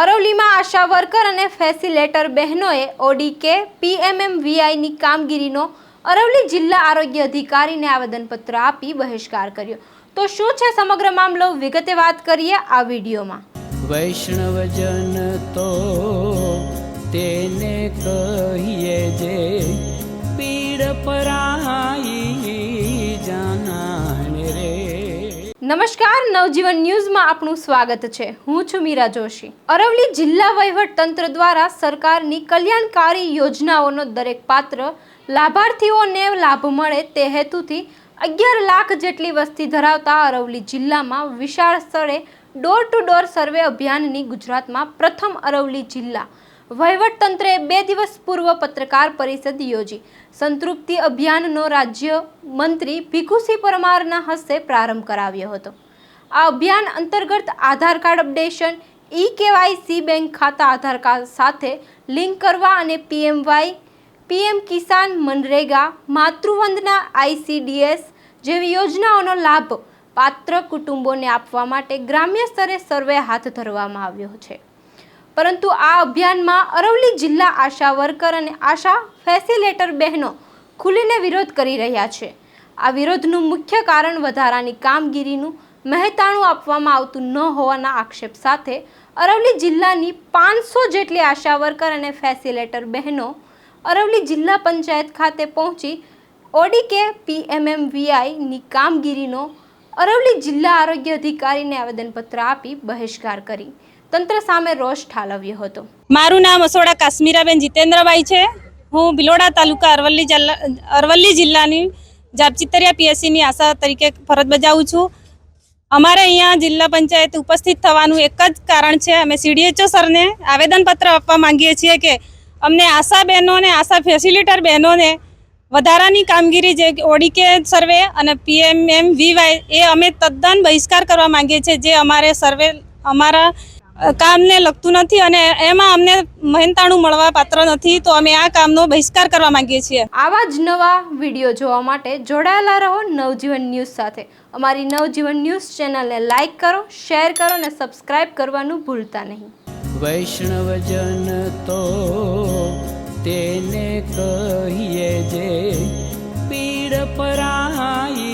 અરવલીમાં Asha worker અને facilitator બહેનોએ ઓડીકે પીએમએમવીઆઈની કામગીરીનો અરવલી જિલ્લા આરોગ્ય અધિકારીને આવેદનપત્ર આપી બહિષ્કાર કર્યો. તો શું છે સમગ્ર મામલો? વિગતે વાત કરીએ આ વિડીયોમાં. વૈષ્ણવજન તો તેને કહીએ જે પીડ પરાઈ નમસ્કાર, નવજીવન ન્યૂઝમાં આપનું સ્વાગત છે. હું છું મીરા જોશી. અરવલી જિલ્લા વહીવટ તંત્ર દ્વારા સરકારની કલ્યાણકારી યોજનાઓનો દરેક પાત્ર લાભાર્થીઓને લાભ મળે તે હેતુથી અગિયાર લાખ જેટલી વસ્તી ધરાવતા અરવલી જિલ્લામાં વિશાળ સ્થળે ડોર ટુ ડોર સર્વે અભિયાનની ગુજરાતમાં પ્રથમ અરવલી જિલ્લા વહીવટ તંત્રે બે દિવસ પૂર્વ પત્રકાર પરિષદ યોજી. સંતૃપ્તિ અભિયાનનો રાજ્ય મંત્રી ભીખુસિંહ પરમારના હસ્તે પ્રારંભ કરાવ્યો હતો. આ અભિયાન અંતર્ગત Aadhaar card updation, e KYC bank ખાતા આધાર કાર્ડ સાથે લિંક કરવા અને PMY, PM Kisan MNREGA, Matruvandana ICDS જેવી યોજનાઓનો લાભ પાત્ર કુટુંબોને આપવા માટે ગ્રામ્ય સ્તરે સર્વે હાથ ધરવામાં આવ્યો છે. પરંતુ આ અભિયાનમાં અરવલી જિલ્લા આશા વર્કર અને આશા ફેસિલેટર બહેનો ખુલીને વિરોધ કરી રહ્યા છે. આ વિરોધનું મુખ્ય કારણ વધારાની કામગીરીનું મહેતાણું આપવામાં આવતું ન હોવાના આક્ષેપ સાથે અરવલી જિલ્લાની પાંચસો જેટલી આશા વર્કર અને ફેસિલેટર બહેનો અરવલી જિલ્લા પંચાયત ખાતે પહોંચી ઓડીકે પીએમએમવીઆઈની કામગીરીનો અરવલી જિલ્લા આરોગ્ય અધિકારીને આવેદનપત્ર આપી બહિષ્કાર કરી. તંત્ર સામે રોષ ઠાલવ્યો હતો. મારું નામ અસોડા કાશ્મીરાબેન જીતેન્દ્રભાઈ છે. હું ભિલોડા તાલુકા અરવલ્લી જિલ્લા, અરવલ્લી જિલ્લાની જાપચિતરિયા પીએસસીની આશા તરીકે ફરજ બજાવું છું. અમારે અહીંયા જિલ્લા પંચાયત ઉપસ્થિત થવાનું એક જ કારણ છે. અમે સીડીએચઓ સરને આવેદનપત્ર આપવા માંગીએ છીએ કે અમને આશા બહેનોને, આશા ફેસિલિટર બહેનોને વધારાની કામગીરી જે ઓડીકે સર્વે અને પીએમએમ વીવાય એ અમે તદ્દન બહિષ્કાર કરવા માંગીએ છીએ. જે અમારે સર્વે, અમારા કામને લગતું નથી અને એમાં અમને મહેનતાણું મળવા પાત્ર નથી તો અમે આ કામનો બહિષ્કાર કરવા માંગીએ છીએ. આવા જ નવા વીડિયો જોવા માટે જોડાયેલા રહો નવજીવન ન્યૂઝ સાથે. અમારી નવજીવન ન્યૂઝ ચેનલને લાઈક કરો શેર કરો અને સબસ્ક્રાઇબ કરવાનું ભૂલતા નહીં. વૈષ્ણવજન તો તેને કહીએ જે પીડ પરાઈ